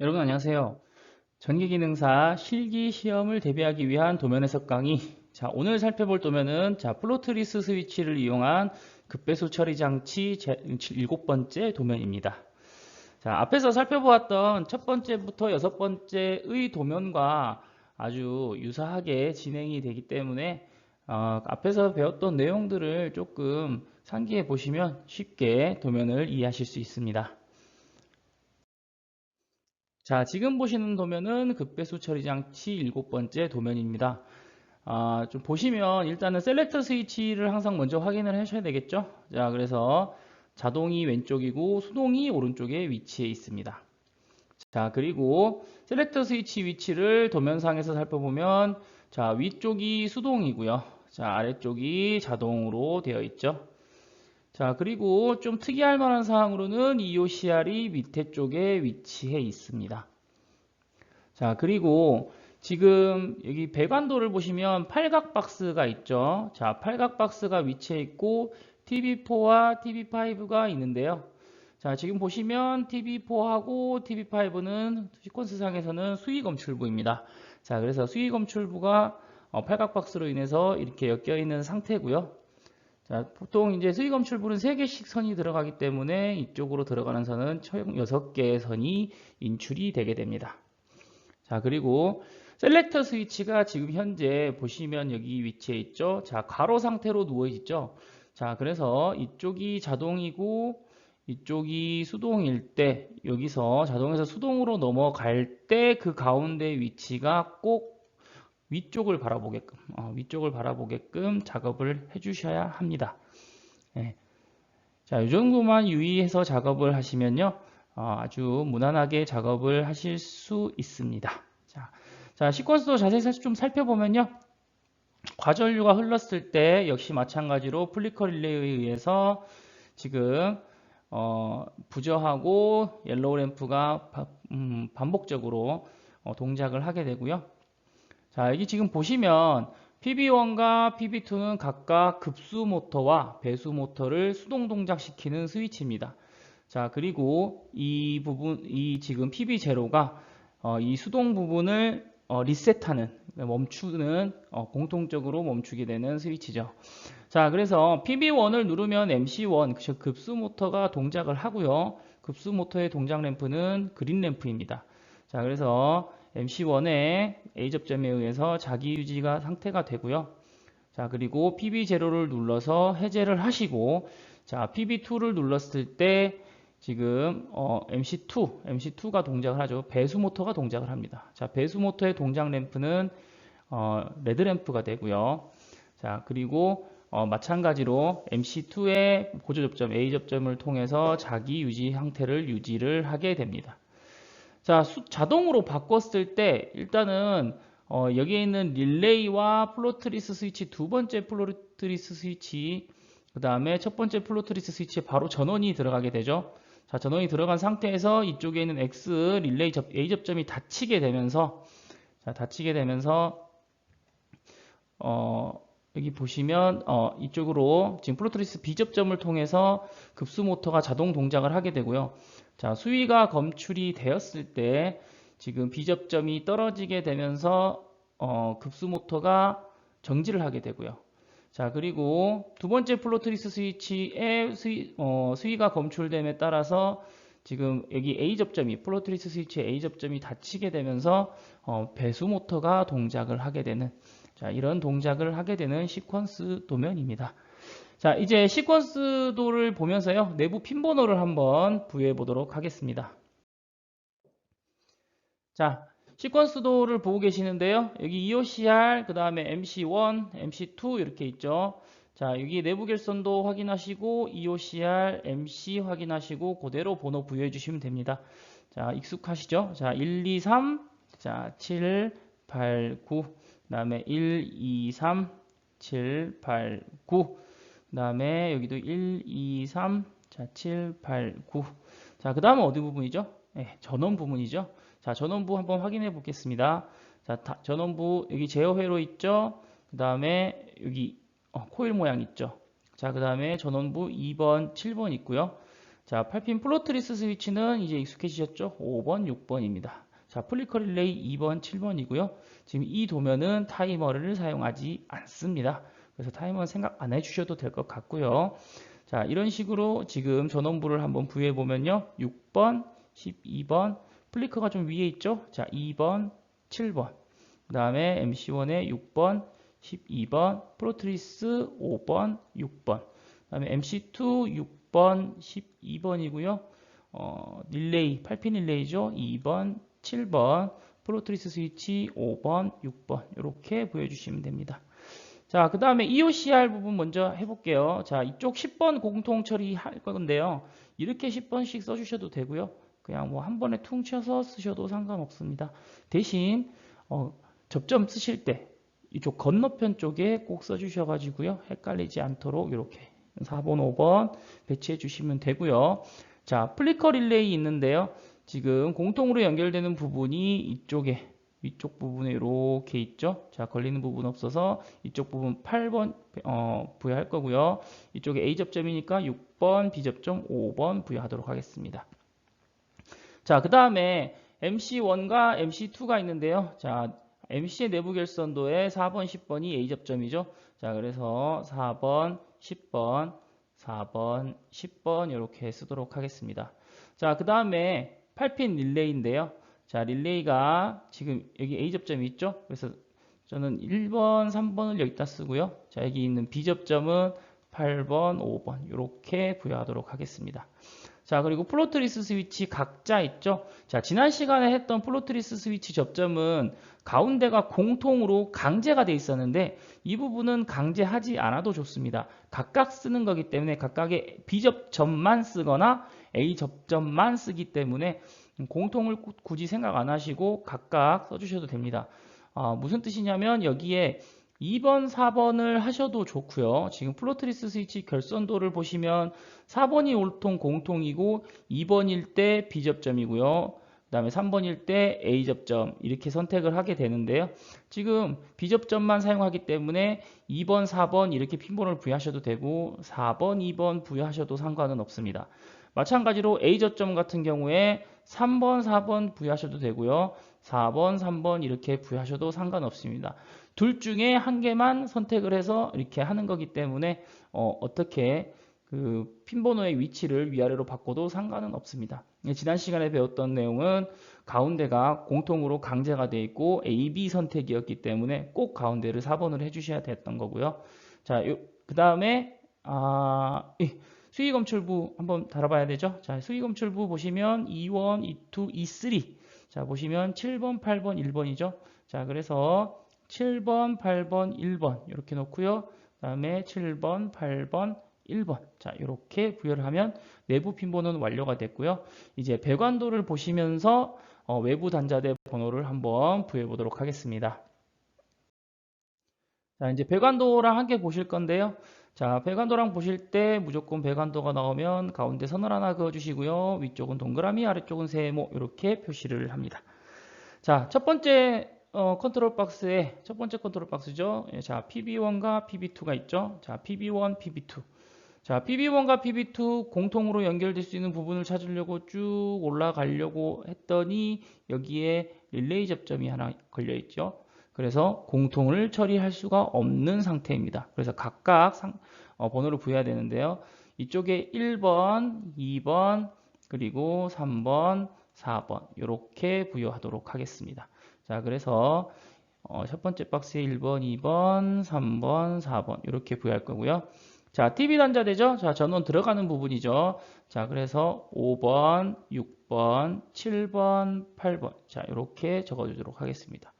여러분 안녕하세요. 전기기능사 실기 시험을 대비하기 위한 도면 해석 강의. 자, 오늘 살펴볼 도면은 자, 플로트리스 스위치를 이용한 급배수 처리 장치 제, 일곱 번째 도면입니다. 자, 앞에서 살펴보았던 첫 번째부터 여섯 번째의 도면과 아주 유사하게 진행이 되기 때문에 어, 앞에서 배웠던 내용들을 조금 상기해 보시면 쉽게 도면을 이해하실 수 있습니다. 자, 지금 보시는 도면은 급배수 처리 장치 일곱 번째 도면입니다. 아, 좀 보시면 일단은 셀렉터 스위치를 항상 먼저 확인을 하셔야 되겠죠? 자, 그래서 자동이 왼쪽이고 수동이 오른쪽에 위치해 있습니다. 자, 그리고 셀렉터 스위치 위치를 도면상에서 살펴보면 자, 위쪽이 수동이고요. 자, 아래쪽이 자동으로 되어 있죠. 자, 그리고 좀 특이할 만한 사항으로는 EOCR이 밑에 쪽에 위치해 있습니다. 자, 그리고 지금 여기 배관도를 보시면 팔각 박스가 있죠. 자, 팔각 박스가 위치해 있고 TV4와 TV5가 있는데요. 자, 지금 보시면 TV4하고 TV5는 시퀀스상에서는 수위 검출부입니다. 자, 그래서 수위 검출부가 어, 팔각 박스로 인해서 이렇게 엮여 있는 상태고요. 자, 보통 이제 수위 검출부는 3개씩 선이 들어가기 때문에 이쪽으로 들어가는 선은 총 6개의 선이 인출이 되게 됩니다. 자, 그리고 셀렉터 스위치가 지금 현재 보시면 여기 위치해 있죠. 자, 가로 상태로 누워 있죠. 자, 그래서 이쪽이 자동이고 이쪽이 수동일 때 여기서 자동에서 수동으로 넘어갈 때 그 가운데 위치가 꼭 위쪽을 바라보게끔 어, 위쪽을 바라보게끔 작업을 해주셔야 합니다. 네. 자, 이 정도만 유의해서 작업을 하시면요, 어, 아주 무난하게 작업을 하실 수 있습니다. 자, 자 시퀀스도 자세히 좀 살펴보면요, 과전류가 흘렀을 때 역시 마찬가지로 플리커 릴레이에 의해서 지금 어, 부저하고 옐로우 램프가 바, 음, 반복적으로 어, 동작을 하게 되고요. 자, 여기 지금 보시면 PB1과 PB2는 각각 급수 모터와 배수 모터를 수동 동작시키는 스위치입니다. 자, 그리고 이 부분, 이 지금 PB0가 어, 이 수동 부분을 어, 리셋하는, 멈추는, 어, 공통적으로 멈추게 되는 스위치죠. 자, 그래서 PB1을 누르면 MC1, 즉 급수 모터가 동작을 하고요. 급수 모터의 동작 램프는 그린 램프입니다. 자, 그래서 MC1의 A 접점에 의해서 자기 유지가 상태가 되고요. 자, 그리고 PB0를 눌러서 해제를 하시고 자, PB2를 눌렀을 때 지금 어, MC2, MC2가 동작을 하죠. 배수 모터가 동작을 합니다. 자, 배수 모터의 동작 램프는 어, 레드 램프가 되고요. 자, 그리고 어, 마찬가지로 MC2의 보조 접점 A 접점을 통해서 자기 유지 상태를 유지를 하게 됩니다. 자, 수, 자동으로 바꿨을 때 일단은 어, 여기에 있는 릴레이와 플로트리스 스위치 두 번째 플로트리스 스위치 그 다음에 첫 번째 플로트리스 스위치에 바로 전원이 들어가게 되죠. 자, 전원이 들어간 상태에서 이쪽에 있는 X 릴레이 접, A 접점이 닫히게 되면서 자, 닫히게 되면서 어, 여기 보시면 어, 이쪽으로 지금 플로트리스 B 접점을 통해서 급수 모터가 자동 동작을 하게 되고요. 자, 수위가 검출이 되었을 때 지금 비접점이 떨어지게 되면서 어, 급수 모터가 정지를 하게 되고요. 자, 그리고 두 번째 플로트리스 스위치의 수위, 어, 수위가 검출됨에 따라서 지금 여기 A 접점이 플로트리스 스위치의 A 접점이 닫히게 되면서 어, 배수 모터가 동작을 하게 되는 자, 이런 동작을 하게 되는 시퀀스 도면입니다. 자, 이제 시퀀스 도를 보면서요. 내부 핀 번호를 한번 부여해 보도록 하겠습니다. 자, 시퀀스 도를 보고 계시는데요. 여기 EOCR, 그 다음에 MC1, MC2 이렇게 있죠. 자, 여기 내부 결선도 확인하시고 EOCR, MC 확인하시고 그대로 번호 부여해 주시면 됩니다. 자, 익숙하시죠? 자, 1, 2, 3, 자, 7, 8, 9, 그 다음에 1, 2, 3, 7, 8, 9, 그 다음에 여기도 1, 2, 3, 자, 7, 8, 9. 자, 그 다음은 어디 부분이죠? 네, 전원 부분이죠. 자, 전원부 한번 확인해 보겠습니다. 자, 다, 전원부 여기 제어 회로 있죠? 그 다음에 여기 어, 코일 모양 있죠? 자, 그 다음에 전원부 2번, 7번 있고요. 자, 8핀 플로트리스 스위치는 이제 익숙해지셨죠? 5번, 6번입니다. 자, 플리커 릴레이 2번, 7번이고요. 지금 이 도면은 타이머를 사용하지 않습니다. 그래서 타이머는 생각 안 해주셔도 될 것 같고요. 자, 이런 식으로 지금 전원부를 한번 부여해 보면요. 6번, 12번, 플리커가 좀 위에 있죠? 자, 2번, 7번. 그 다음에 MC1의 6번, 12번, 프로트리스 5번, 6번. 그 다음에 MC2 6번, 12번이고요. 어, 릴레이, 8핀 릴레이죠. 2번, 7번, 프로트리스 스위치 5번, 6번 이렇게 보여주시면 됩니다. 자, 그 다음에 EOCR 부분 먼저 해볼게요. 자, 이쪽 10번 공통 처리할 건데요. 이렇게 10번씩 써주셔도 되고요. 그냥 뭐 한 번에 퉁 쳐서 쓰셔도 상관없습니다. 대신 어, 접점 쓰실 때 이쪽 건너편 쪽에 꼭 써주셔가지고요. 헷갈리지 않도록 이렇게 4번, 5번 배치해 주시면 되고요. 자, 플리커 릴레이 있는데요. 지금 공통으로 연결되는 부분이 이쪽에 위쪽 부분에 이렇게 있죠. 자, 걸리는 부분 없어서 이쪽 부분 8번 어, 부여할 거고요. 이쪽에 A 접점이니까 6번, B 접점 5번 부여하도록 하겠습니다. 자, 그 다음에 MC1과 MC2가 있는데요. 자, MC의 내부 결선도에 4번, 10번이 A 접점이죠. 자, 그래서 4번, 10번, 4번, 10번 이렇게 쓰도록 하겠습니다. 자, 그 다음에 8핀 릴레이인데요. 자, 릴레이가 지금 여기 A 접점이 있죠? 그래서 저는 1번, 3번을 여기다 쓰고요. 자, 여기 있는 B 접점은 8번, 5번 이렇게 부여하도록 하겠습니다. 자, 그리고 플로트리스 스위치 각자 있죠? 자, 지난 시간에 했던 플로트리스 스위치 접점은 가운데가 공통으로 강제가 돼 있었는데 이 부분은 강제하지 않아도 좋습니다. 각각 쓰는 거기 때문에 각각의 B 접점만 쓰거나 A 접점만 쓰기 때문에 공통을 굳이 생각 안 하시고 각각 써주셔도 됩니다. 아, 무슨 뜻이냐면 여기에 2번, 4번을 하셔도 좋고요. 지금 플로트리스 스위치 결선도를 보시면 4번이 올통 공통이고 2번일 때 B접점이고요. 그 다음에 3번일 때 A접점 이렇게 선택을 하게 되는데요. 지금 B접점만 사용하기 때문에 2번, 4번 이렇게 핀번호를 부여하셔도 되고 4번, 2번 부여하셔도 상관은 없습니다. 마찬가지로 A접점 같은 경우에 3번, 4번 부여하셔도 되고요. 4번, 3번 이렇게 부여하셔도 상관없습니다. 둘 중에 한 개만 선택을 해서 이렇게 하는 거기 때문에 어, 어떻게 그 핀번호의 위치를 위아래로 바꿔도 상관은 없습니다. 지난 시간에 배웠던 내용은 가운데가 공통으로 강제가 되어 있고 A, B 선택이었기 때문에 꼭 가운데를 4번을 해주셔야 됐던 거고요. 자, 그 다음에 아, 수위검출부 한번 달아봐야 되죠. 자, 수위검출부 보시면 E1, E2, E3. 자, 보시면 7번, 8번, 1번이죠. 자, 그래서 7번, 8번, 1번 이렇게 놓고요. 그 다음에 7번, 8번, 1번. 자, 이렇게 부여를 하면 내부 핀번호는 완료가 됐고요. 이제 배관도를 보시면서 어, 외부 단자대 번호를 한번 부여해 보도록 하겠습니다. 자, 이제 배관도랑 함께 보실 건데요. 자, 배관도랑 보실 때 무조건 배관도가 나오면 가운데 선을 하나 그어주시고요. 위쪽은 동그라미, 아래쪽은 세모 이렇게 표시를 합니다. 자, 첫 번째 어, 컨트롤 박스에 첫 번째 컨트롤 박스죠. 예, 자, PB1과 PB2가 있죠. 자, PB1, PB2. 자, PB1과 PB2 공통으로 연결될 수 있는 부분을 찾으려고 쭉 올라가려고 했더니 여기에 릴레이 접점이 하나 걸려 있죠. 그래서 공통을 처리할 수가 없는 상태입니다. 그래서 각각 상, 어, 번호를 부여해야 되는데요. 이쪽에 1번, 2번, 그리고 3번, 4번 이렇게 부여하도록 하겠습니다. 자, 그래서 어, 첫 번째 박스에 1번, 2번, 3번, 4번 이렇게 부여할 거고요. 자, TV 단자되죠? 자, 전원 들어가는 부분이죠. 자, 그래서 5번, 6번, 7번, 8번. 자, 이렇게 적어주도록 하겠습니다.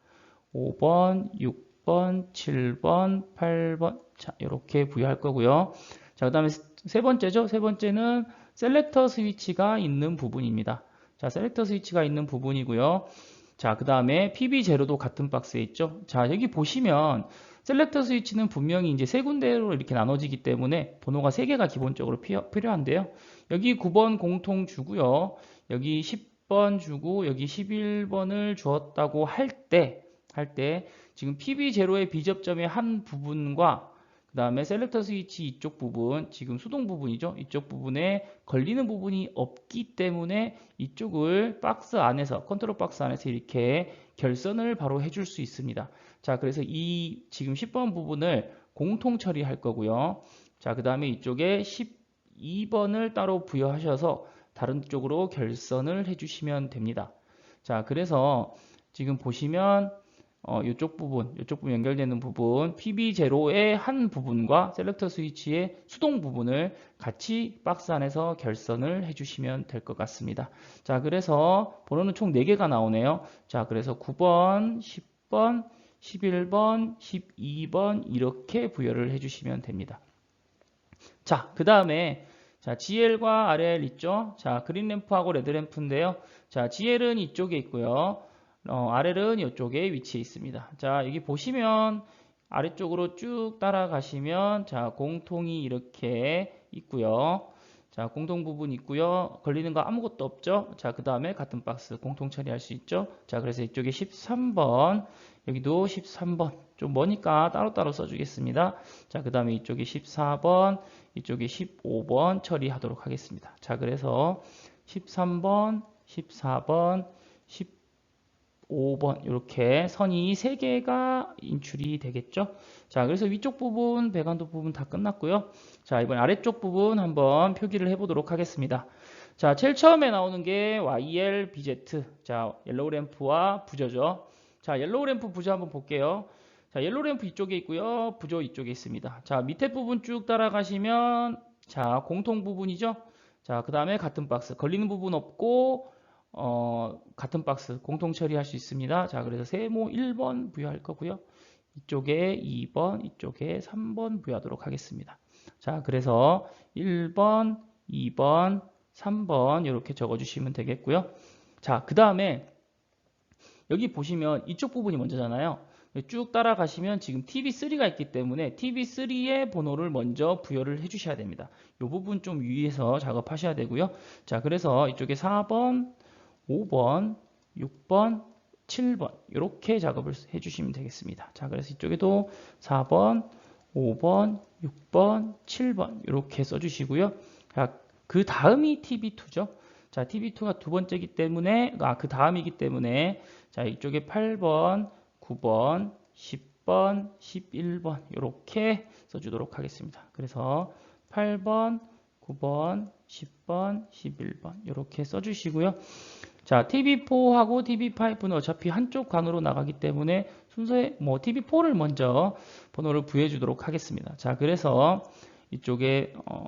5번, 6번, 7번, 8번. 자, 이렇게 부여할 거고요. 자, 그 다음에 세 번째죠. 세 번째는 셀렉터 스위치가 있는 부분입니다. 자, 셀렉터 스위치가 있는 부분이고요. 자, 그 다음에 PB0도 같은 박스에 있죠. 자, 여기 보시면 셀렉터 스위치는 분명히 이제 세 군데로 이렇게 나눠지기 때문에 번호가 세 개가 기본적으로 필요한데요. 여기 9번 공통 주고요. 여기 10번 주고 여기 11번을 주었다고 할 때, 할 때 지금 PB0의 비접점의 한 부분과 그 다음에 셀렉터 스위치 이쪽 부분, 지금 수동 부분이죠. 이쪽 부분에 걸리는 부분이 없기 때문에 이쪽을 박스 안에서, 컨트롤 박스 안에서 이렇게 결선을 바로 해줄 수 있습니다. 자, 그래서 이 지금 10번 부분을 공통 처리할 거고요. 자, 그 다음에 이쪽에 12번을 따로 부여하셔서 다른 쪽으로 결선을 해주시면 됩니다. 자, 그래서 지금 보시면 어, 이쪽 부분, 이쪽 부분 연결되는 부분, PB0의 한 부분과 셀렉터 스위치의 수동 부분을 같이 박스 안에서 결선을 해주시면 될 것 같습니다. 자, 그래서 번호는 총 4개가 나오네요. 자, 그래서 9번, 10번, 11번, 12번 이렇게 부여를 해주시면 됩니다. 자, 그 다음에 자, GL과 RL 있죠? 자, 그린 램프하고 레드 램프인데요. 자, GL은 이쪽에 있고요. 어, RL은 이쪽에 위치해 있습니다. 자, 여기 보시면 아래쪽으로 쭉 따라가시면 자, 공통이 이렇게 있고요. 자, 공통 부분 있고요. 걸리는 거 아무것도 없죠? 자, 그 다음에 같은 박스 공통 처리할 수 있죠? 자, 그래서 이쪽에 13번, 여기도 13번. 좀 머니까 따로따로 써주겠습니다. 자, 그 다음에 이쪽에 14번, 이쪽에 15번 처리하도록 하겠습니다. 자, 그래서 13번, 14번, 15번 이렇게 선이 3개가 인출이 되겠죠. 자, 그래서 위쪽 부분, 배관도 부분 다 끝났고요. 자, 이번 아래쪽 부분 한번 표기를 해 보도록 하겠습니다. 자, 제일 처음에 나오는 게 YL, BZ. 자, 옐로우 램프와 부저죠. 자, 옐로우 램프 부저 한번 볼게요. 자, 옐로우 램프 이쪽에 있고요. 부저 이쪽에 있습니다. 자, 밑에 부분 쭉 따라가시면 자, 공통 부분이죠. 자, 그 다음에 같은 박스. 걸리는 부분 없고 어, 같은 박스 공통 처리할 수 있습니다. 자, 그래서 세모 1번 부여할 거고요. 이쪽에 2번, 이쪽에 3번 부여하도록 하겠습니다. 자, 그래서 1번, 2번, 3번 이렇게 적어주시면 되겠고요. 자, 그 다음에 여기 보시면 이쪽 부분이 먼저잖아요. 쭉 따라가시면 지금 TV3가 있기 때문에 TV3의 번호를 먼저 부여를 해주셔야 됩니다. 이 부분 좀 유의해서 작업하셔야 되고요. 자, 그래서 이쪽에 4번, 5번, 6번, 7번 이렇게 작업을 해주시면 되겠습니다. 자, 그래서 이쪽에도 4번, 5번, 6번, 7번 이렇게 써주시고요. 자, 그 다음이 TB2죠. 자, TB2가 두 번째이기 때문에 아, 그 다음이기 때문에 자, 이쪽에 8번, 9번, 10번, 11번 이렇게 써주도록 하겠습니다. 그래서 8번, 9번, 10번, 11번 이렇게 써주시고요. 자, TV4하고 TV5는 어차피 한쪽 관으로 나가기 때문에 순서에 뭐 TV4를 먼저 번호를 부여해 주도록 하겠습니다. 자, 그래서 이쪽에 어,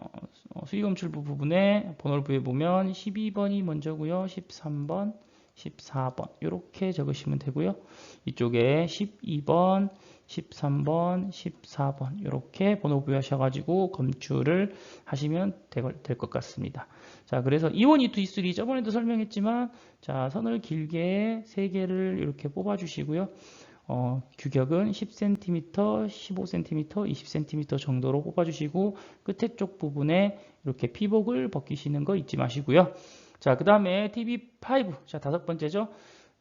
수익검출부 부분에 번호를 부여해 보면 12번이 먼저고요. 13번, 14번 이렇게 적으시면 되고요. 이쪽에 12번, 13번, 14번 이렇게 번호 부여하셔가지고 검출을 하시면 될 것 같습니다. 자, 그래서 E1, E2, E3 저번에도 설명했지만 자 선을 길게 3개를 이렇게 뽑아주시고요. 어, 규격은 10cm, 15cm, 20cm 정도로 뽑아주시고 끝에 쪽 부분에 이렇게 피복을 벗기시는 거 잊지 마시고요. 자, 그 다음에 TV5. 자, 다섯 번째죠.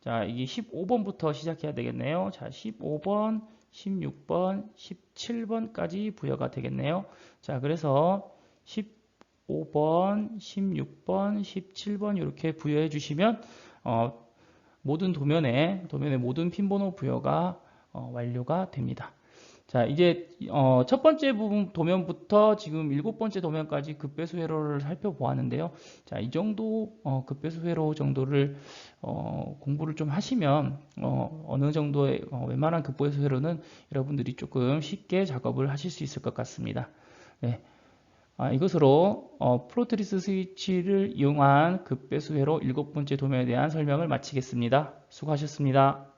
자, 이게 15번부터 시작해야 되겠네요. 자, 15번, 16번, 17번까지 부여가 되겠네요. 자, 그래서 15번, 16번, 17번 이렇게 부여해 주시면 어, 모든 도면에 도면의 모든 핀 번호 부여가 어, 완료가 됩니다. 자, 이제 어, 첫 번째 부분 도면부터 지금 일곱 번째 도면까지 급배수 회로를 살펴보았는데요. 자, 이 정도 어, 급배수 회로 정도를 어, 공부를 좀 하시면 어, 느 정도의 어, 웬만한 급배수 회로는 여러분들이 조금 쉽게 작업을 하실 수 있을 것 같습니다. 네. 아, 이것으로 어, 프로트리스 스위치를 이용한 급배수 회로 일곱 번째 도면에 대한 설명을 마치겠습니다. 수고하셨습니다.